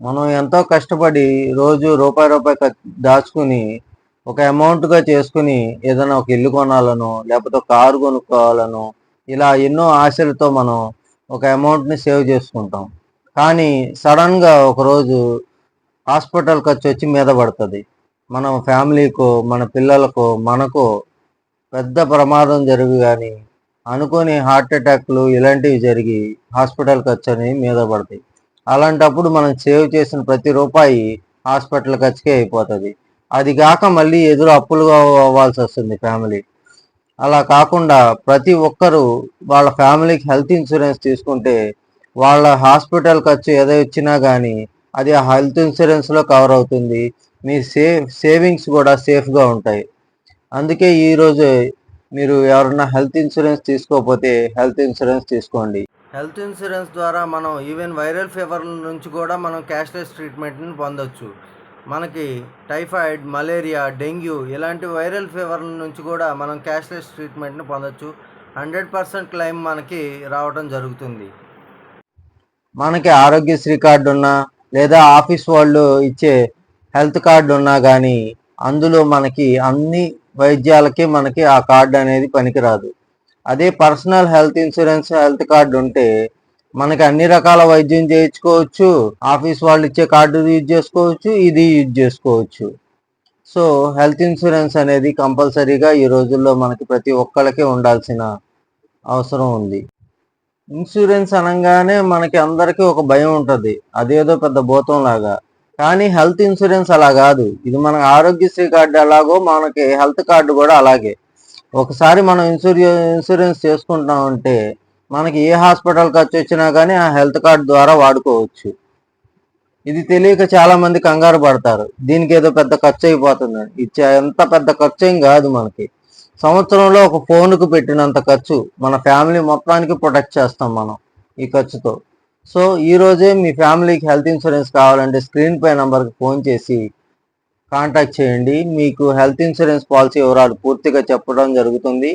మనం ఎంతో కష్టపడి రోజు రూపాయి రూపాయి ఖర్చు దాచుకుని ఒక అమౌంట్గా చేసుకుని ఏదైనా ఒక ఇల్లు కొనాలనో లేకపోతే కారు కొనుక్కోవాలనో ఇలా ఎన్నో ఆశలతో మనం ఒక అమౌంట్ని సేవ్ చేసుకుంటాం. కానీ సడన్గా ఒకరోజు హాస్పిటల్ ఖర్చు వచ్చి మీద పడుతుంది. మన ఫ్యామిలీకో మన పిల్లలకో మనకో పెద్ద ప్రమాదం జరిగి కానీ అనుకోని హార్ట్ అటాక్లు ఇలాంటివి జరిగి హాస్పిటల్ ఖర్చు అనేవి మీద పడతాయి. అలాంటప్పుడు మనం సేవ్ చేసిన ప్రతి రూపాయి హాస్పిటల్ ఖర్చుకే అయిపోతుంది. అది కాక మళ్ళీ ఎదురు అప్పులుగా అవ్వాల్సి వస్తుంది ఫ్యామిలీ. అలా కాకుండా ప్రతి ఒక్కరూ వాళ్ళ ఫ్యామిలీకి హెల్త్ ఇన్సూరెన్స్ తీసుకుంటే వాళ్ళ హాస్పిటల్ ఖర్చు ఏదో వచ్చినా కానీ అది ఆ హెల్త్ ఇన్సూరెన్స్లో కవర్ అవుతుంది. మీ సేవ్ సేవింగ్స్ కూడా సేఫ్గా ఉంటాయి. అందుకే ఈరోజు మీరు ఎవరన్నా హెల్త్ ఇన్సూరెన్స్ తీసుకోకపోతే హెల్త్ ఇన్సూరెన్స్ తీసుకోండి. హెల్త్ ఇన్సూరెన్స్ ద్వారా మనం ఈవెన్ వైరల్ ఫీవర్ నుంచి కూడా మనం క్యాష్లెస్ ట్రీట్మెంట్ని పొందొచ్చు. మనకి టైఫాయిడ్ మలేరియా డెంగ్యూ ఇలాంటి వైరల్ ఫీవర్ నుంచి కూడా మనం క్యాష్లెస్ ట్రీట్మెంట్ని పొందొచ్చు. హండ్రెడ్ పర్సెంట్ క్లెయిమ్ మనకి రావడం జరుగుతుంది. మనకి ఆరోగ్యశ్రీ కార్డు ఉన్నా లేదా ఆఫీస్ వాళ్ళు ఇచ్చే హెల్త్ కార్డు ఉన్నా కానీ అందులో మనకి అన్ని వైద్యాలకి మనకి ఆ కార్డు అనేది పనికిరాదు. అదే personal health insurance health card ఉంటే మనకి అన్ని రకాల వైద్యం చేయించుకోవచ్చు. ఆఫీస్ వాళ్ళు ఇచ్చే కార్డు యూజ్ చేసుకోవచ్చు ఇది యూజ్ చేసుకోవచ్చు. సో హెల్త్ ఇన్సూరెన్స్ అనేది కంపల్సరీగా ఈ రోజుల్లో మనకి ప్రతి ఒక్కరికి ఉండాల్సిన అవసరం ఉంది. ఇన్సూరెన్స్ అనగానే మనకి అందరికీ ఒక భయం ఉంటుంది. అదేదో పెద్ద భూతం లాగా కానీ హెల్త్ ఇన్సూరెన్స్ అలా కాదు. ఇది మన ఆరోగ్యశ్రీ కార్డు ఎలాగో మనకి హెల్త్ కార్డు కూడా అలాగే. ఒకసారి మనం ఇన్సూరెన్స్ ఇన్సూరెన్స్ చేసుకుంటున్నామంటే మనకి ఏ హాస్పిటల్ ఖర్చు వచ్చినా కానీ ఆ హెల్త్ కార్డు ద్వారా వాడుకోవచ్చు. ఇది తెలియక చాలా మంది కంగారు పడతారు. దీనికి ఏదో పెద్ద ఖర్చు అయిపోతుంది. ఇది ఎంత పెద్ద ఖర్చు ఏం కాదు మనకి. సంవత్సరంలో ఒక ఫోన్కు పెట్టినంత ఖర్చు మన ఫ్యామిలీ మొత్తానికి ప్రొటెక్ట్ చేస్తాం మనం ఈ ఖర్చుతో. సో ఈ రోజే మీ ఫ్యామిలీకి హెల్త్ ఇన్సూరెన్స్ కావాలంటే స్క్రీన్ పై నంబర్కి ఫోన్ చేసి కాంటాక్ట్ చేయండి. మీకు హెల్త్ ఇన్సూరెన్స్ పాలసీ వివరాలు పూర్తిగా చెప్పడం జరుగుతుంది.